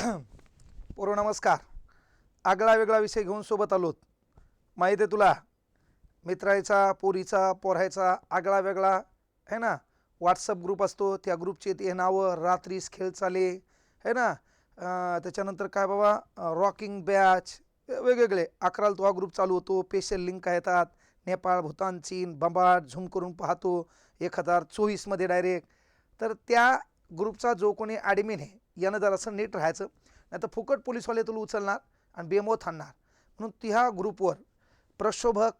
पोरो नमस्कार. आगळा वेगळा विषय घेऊन सोबत आलोत. माहीत आहे तुला मित्रायचा पोरीचा पोरायचा आगळा वेगळा है ना? व्हॉट्सअप ग्रुप असतो त्या ग्रुपचे ते नावं रात्रीस खेळ चाले है ना? त्याच्यानंतर काय बाबा? रॉकिंग बॅच वेगवेगळे. अकराला तो हा ग्रुप चालू होतो स्पेशल लिंक येतात नेपाळ भूतान चीन बंबाट झूम करून पाहतो. एक हजार चोवीसमध्ये डायरेक्ट तर त्या ग्रुपचा जो कोणी ॲडमिन आहे यानं जर असं नीट राहायचं. नाही तर फुकट पोलीसवाले तुला उचलणार आणि बेमोत आणणार म्हणून ह्या ग्रुपवर प्रक्षोभक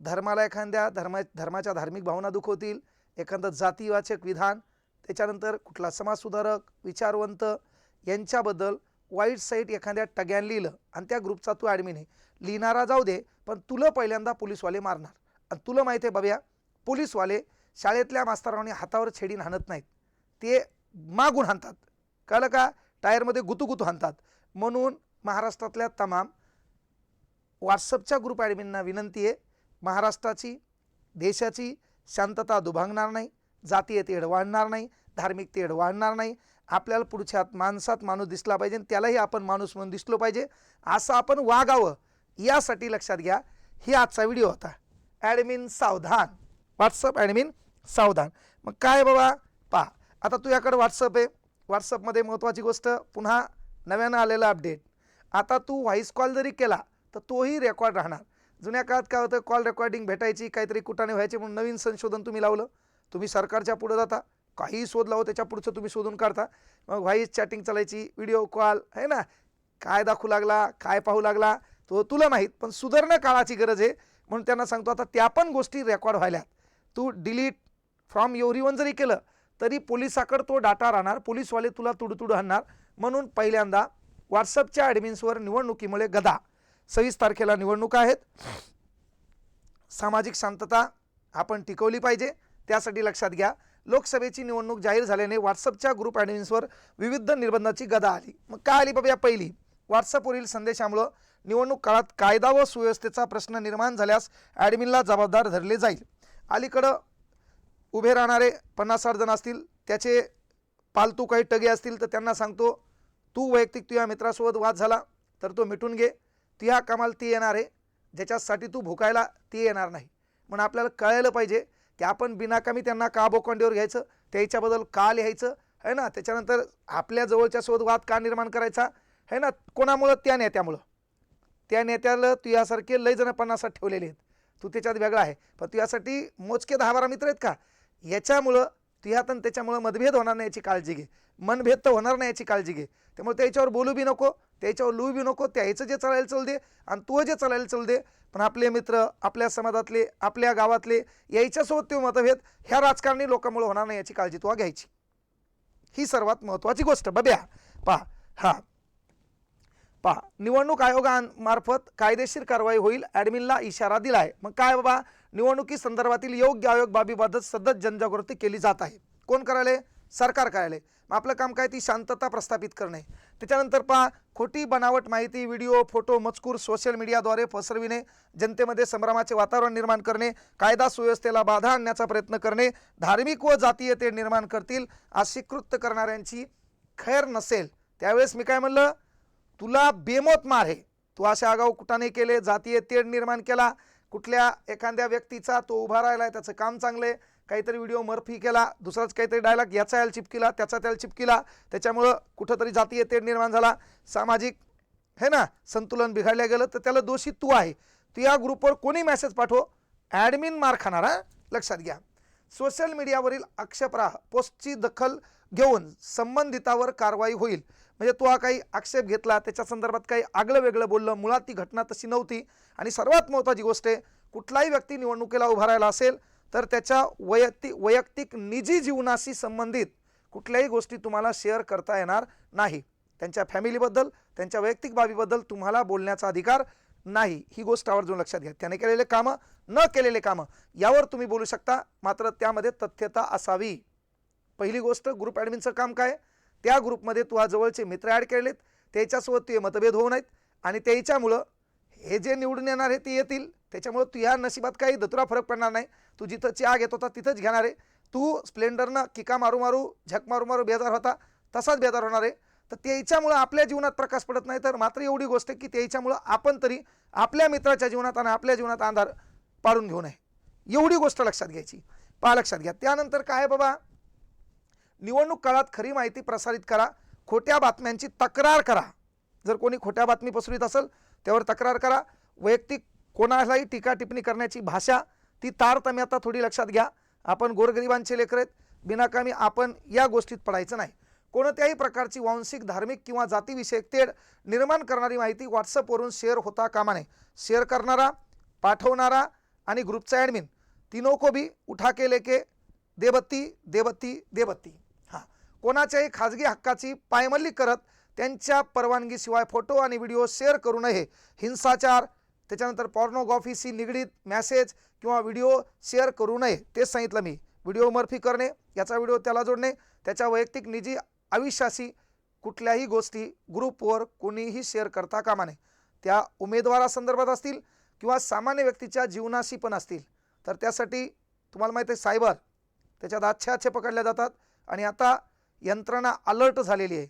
धर्माला एखाद्या धर्मा धर्माच्या धार्मिक भावना दुखवतील एखादं जातीवाचक विधान त्याच्यानंतर कुठला समाजसुधारक विचारवंत यांच्याबद्दल वाईट साईट एखाद्या टग्यान लिहिलं आणि त्या ग्रुपचा तू ॲडमिन आहे. लिहिणारा जाऊ दे पण तुला पहिल्यांदा पोलीसवाले मारणार. आणि तुला माहिती आहे बाब्या पोलीसवाले शाळेतल्या मास्तरांनी हातावर छेडीन हाणत नाहीत. ते मागून हाणतात. कळलं का? टायरमध्ये गुतू हाणतात. म्हणून महाराष्ट्रातल्या तमाम व्हॉट्सअपच्या ग्रुप ॲडमिनना विनंती आहे महाराष्ट्राची देशाची शांतता दुभांगणार नाही जातीय तेढ वाढणार नाही धार्मिक तेढ वाढणार नाही. आपल्याला पुढच्या माणसात माणूस दिसला पाहिजे आणि त्यालाही आपण माणूस म्हणून दिसलो पाहिजे. असं आपण वागावं यासाठी लक्षात घ्या. ही आजचा व्हिडिओ होता. ॲडमिन सावधान. व्हॉट्सअप ॲडमिन सावधान. मग काय बाबा? पहा. आता तुझ्याकडे व्हॉट्सअप आहे. व्हॉट्सअपमध्ये महत्त्वाची गोष्ट पुन्हा नव्यानं आलेला अपडेट आता तू व्हॉईस कॉल जरी केला तर तोही रेकॉर्ड राहणार. जुन्या काळात काय होतं कॉल रेकॉर्डिंग भेटायची काहीतरी कुठाने व्हायचे म्हणून नवीन संशोधन तुम्ही लावलं. तुम्ही सरकारच्या पुढं जाता काही शोध लावो हो, त्याच्या पुढचं तुम्ही शोधून काढता. मग व्हॉईस चॅटिंग चालायची व्हिडिओ कॉल आहे ना? काय दाखवू लागला काय पाहू लागला तो तुला माहीत पण सुधारणा काळाची गरज आहे. म्हणून त्यांना सांगतो आता त्या पण गोष्टी रेकॉर्ड व्हायल्यात. तू डिलीट फ्रॉम एव्हरी वन जरी केलं तरी पोलिसाकडं तो डाटा राहणार पोलीसवाले तुला तुडतुड आणणार म्हणून पहिल्यांदा व्हॉट्सअपच्या ॲडमिन्सवर निवडणुकीमुळे गदा. सव्वीस तारखेला निवडणुका आहेत. सामाजिक शांतता आपण टिकवली पाहिजे. त्यासाठी लक्षात घ्या लोकसभेची निवडणूक जाहीर झाल्याने व्हॉट्सअपच्या ग्रुप ॲडमिन्सवर विविध निर्बंधाची गदा आली. मग काय आली बाबा या पहिली? व्हॉट्सअपवरील संदेशामुळं निवडणूक काळात कायदा व सुव्यवस्थेचा प्रश्न निर्माण झाल्यास ॲडमिनला जबाबदार धरले जाईल. अलीकडं उभे राहणारे पन्नास साठ जण असतील त्याचे पालतू काही टगे असतील तर त्यांना सांगतो तू वैयक्तिक तुझ्या मित्रासोबत वाद झाला तर तो मिटून घे. तुझ्या कामाला ती येणार आहे. ज्याच्यासाठी तू भुकायला ती येणार नाही. म्हणून आपल्याला कळायलं पाहिजे की आपण बिनाकामी त्यांना का बोकांडीवर घ्यायचं? त्याच्याबद्दल का लिहायचं? आहे ना? त्याच्यानंतर आपल्या जवळच्यासोबत वाद का निर्माण करायचा? आहे ना? कोणामुळं त्या नेत्यामुळं? त्या नेत्याला तुझ्यासारखे लय जण पन्नासात ठेवलेले आहेत. तू त्याच्यात वेगळा आहे. पण तुझ्यासाठी मोजके दहा बारा मित्र आहेत का? याच्यामुळं तुझ्यात आणि त्याच्यामुळं मतभेद होणार नाही याची काळजी घे. मनभेद तर होणार नाही याची काळजी घे. त्यामुळे त्याच्यावर बोलू बी नको त्याच्यावर लिहू बी नको त्याचं जे चालायला चल दे आणि तो जे चालायला चल दे. पण आपले मित्र आपल्या समाजातले आपल्या गावातले यायच्यासोबत ते मतभेद ह्या राजकारणी लोकांमुळे होणार नाही याची काळजी तुला घ्यायची. ही सर्वात महत्त्वाची गोष्ट. बब्या पहा हा. पहा निवडणूक आयोगामार्फत कायदेशीर कारवाई होईल ॲडमिनला इशारा दिला आहे मग काय बाबा? निवडणुकी संदर्भातील योग्य आयोग बाबीबाबत सतत जनजागृती केली जात आहे. कोण करायले? सरकार करायले. मग आपलं काम काय? ती शांतता प्रस्थापित करणे. त्याच्यानंतर पहा खोटी बनावट माहिती व्हिडिओ फोटो मजकूर सोशल मीडियाद्वारे पसरविणे जनतेमध्ये संभ्रमाचे वातावरण निर्माण करणे कायदा सुव्यवस्थेला बाधा आणण्याचा प्रयत्न करणे धार्मिक व जातीय ते निर्माण करतील अशी कृत्य करणाऱ्यांची खैर नसेल. त्यावेळेस मी काय म्हणलं? तुला बेमोत मार आहे तू अशा आगाऊ कुठाने केले जातीय तेढ निर्माण केला कुठल्या एखाद्या व्यक्तीचा तो उभा राहिला आहे त्याचं काम चांगलं आहे काहीतरी व्हिडिओ मर्फी केला दुसराच काहीतरी डायलॉग याचा याला चिपकिला त्याचा त्याला चिपकिला त्याच्यामुळं कुठंतरी जातीय तेढ निर्माण झाला. सामाजिक हे ना संतुलन बिघडलं गेलं तर त्याला दोषी तू आहे. तू या ग्रुपवर कोणी मेसेज पाठव? ॲडमिन मार खाणार हां? लक्षात घ्या. सोशल मीडियावरील आक्षेपराह पोस्टची दखल घेऊन संबंधितावर कारवाई होईल. म्हणजे तो हा काही आक्षेप घेतला त्याच्या संदर्भात काही आगळं वेगळं बोललं. मुळात ती घटना तशी नव्हती. आणि सर्वात महत्त्वाची गोष्ट आहे कुठलाही व्यक्ती निवडणुकीला उभा राहिला असेल तर त्याच्या वैयक्तिक वैयक्तिक निजी जीवनाशी संबंधित कुठल्याही गोष्टी तुम्हाला शेअर करता येणार नाही. त्यांच्या फॅमिलीबद्दल त्यांच्या वैयक्तिक बाबीबद्दल तुम्हाला बोलण्याचा अधिकार नाही. ही गोष्ट आवर्जून लक्षात घ्या. त्याने केलेले कामं न केलेले कामं यावर तुम्ही बोलू शकता. मात्र त्यामध्ये तथ्यता असावी. पहिली गोष्ट ग्रुप ॲडमिनचं काम काय? त्या ग्रुपमध्ये तू जवळचे मित्र ॲड केलेत. त्याच्यासोबत तुझे मतभेद होऊ नयेत. आणि त्याच्यामुळं हे जे निवडून येणार आहे ते येतील. त्याच्यामुळं तू ह्या नशिबात काही दतुरा फरक पडणार नाही. तू जिथं चहा घेत होता तिथंच घेणार आहे. तू स्प्लेंडरनं किका मारू मारू झक मारू मारू बेजार होता तसाच बेजार होणार आहे. तर त्याच्यामुळं आपल्या जीवनात प्रकाश पडत नाही. तर मात्र एवढी गोष्ट आहे की त्याच्यामुळं आपण तरी आपल्या मित्राच्या जीवनात आणि आपल्या जीवनात अंधार पाडून घेऊ नये. एवढी गोष्ट लक्षात घ्यायची. पहा लक्षात घ्या. त्यानंतर काय आहे बाबा? निवडणूक काळात खरी माहिती प्रसारित करा खोट्या बातम्यांची तक्रार करा. जर कोणी खोट्या बातमी पसरवित असेल त्यावर तक्रार करा. वैयक्तिक कोणालाही टीका टिप्पणी करण्याची भाषा ती तारतम्यता थोडी लक्षात घ्या. आपण गोरगरिबांचे लेकर आहेत. बिनाकामी आपण या गोष्टीत पडायचं नाही. कोणत्याही प्रकारची वांशिक धार्मिक किंवा जातीविषयक तेढ निर्माण करणारी माहिती व्हॉट्सअपवरून शेअर होता कामा नये. शेअर करणारा पाठवणारा आणि ग्रुपचा ॲडमिन. तीनों को उठा के लेके देबत्ती देबत्ती देबत्ती. कोणाच्याही खाजगी हक्काची पायमल्ली करत त्यांच्या परवानगीशिवाय फोटो आणि व्हिडिओ शेअर करू नये. हिंसाचार त्याच्यानंतर पॉर्नोग्राफीशी निगडीत मॅसेज किंवा व्हिडिओ शेअर करू नये तेच सांगितलं मी. व्हिडिओ मर्फी करणे याचा व्हिडिओ त्याला जोडणे त्याच्या वैयक्तिक निजी आयुष्याशी कुठल्याही गोष्टी ग्रुपवर कोणीही शेअर करता कामा नये. त्या उमेदवारासंदर्भात असतील किंवा सामान्य व्यक्तीच्या जीवनाशी पण असतील. तर त्यासाठी तुम्हाला माहिती आहे सायबर त्याच्यात आच्छे आच्छे पकडल्या जातात. आणि आता यंत्रणा अलर्ट झालेली आहे.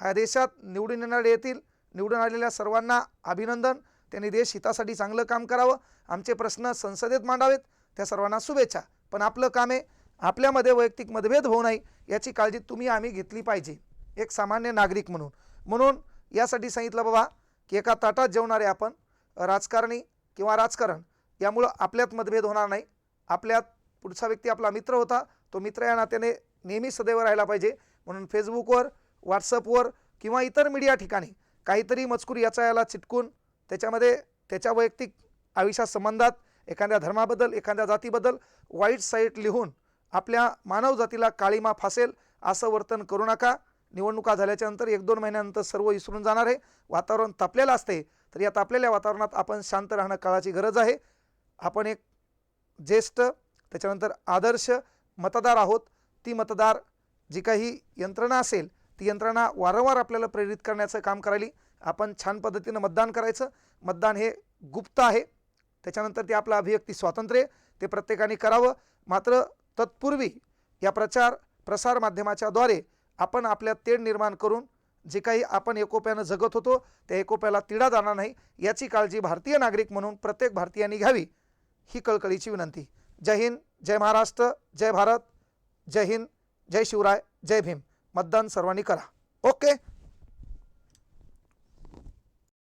ह्या देशात निवडून येणारे येतील निवडून आलेल्या सर्वांना अभिनंदन. त्यांनी देश हितासाठी चांगलं काम करावं. आमचे प्रश्न संसदेत मांडावेत. त्या सर्वांना शुभेच्छा. पण आपलं काम आहे आपल्यामध्ये वैयक्तिक मतभेद होऊ नये याची काळजी तुम्ही आम्ही घेतली पाहिजे. एक सामान्य नागरिक म्हणून. म्हणून यासाठी सांगितलं बाबा की एका ताटात जेवणारे आपण राजकारणी किंवा राजकारण यामुळं आपल्यात मतभेद होणार नाही. आपल्यात पुढचा व्यक्ती आपला मित्र होता. तो मित्र या नात्याने नेहमी सदैव राहायला पाहिजे. म्हणून फेसबुकवर व्हॉट्सअपवर किंवा इतर मीडिया ठिकाणी काहीतरी मजकूर याचा याला चिटकून त्याच्यामध्ये त्याच्या वैयक्तिक आयुष्या संबंधात एखाद्या धर्माबद्दल एखाद्या जातीबद्दल वाईट साईट लिहून आपल्या मानवजातीला काळीमा फासेल असं वर्तन करू नका. निवडणुका झाल्याच्यानंतर एक दोन महिन्यानंतर सर्व विसरून जाणार आहे. वातावरण तापलेलं असते तर या तापलेल्या वातावरणात आपण शांत राहणं काळाची गरज आहे. आपण एक ज्येष्ठ त्याच्यानंतर आदर्श मतदार आहोत. ती मतदार जी काही यंत्रणा असेल ती यंत्रणा वारंवार आपल्याला प्रेरित करण्याचं काम करायली. आपण छान पद्धतीनं मतदान करायचं. मतदान हे गुप्त आहे. त्याच्यानंतर ते आपलं अभिव्यक्ती स्वातंत्र्य ते प्रत्येकाने करावं. मात्र तत्पूर्वी या प्रचार प्रसार माध्यमाच्याद्वारे आपण आपल्या तेढ निर्माण करून जे काही आपण एकोप्यानं जगत होतो त्या एकोप्याला तिढा जाणार नाही याची काळजी भारतीय नागरिक म्हणून प्रत्येक भारतीयांनी घ्यावी ही कळकळीची विनंती. जय हिंद जय महाराष्ट्र जय भारत. जय हिंद जय शिवराय जय भीम. मतदान सर्वांनी करा. ओके?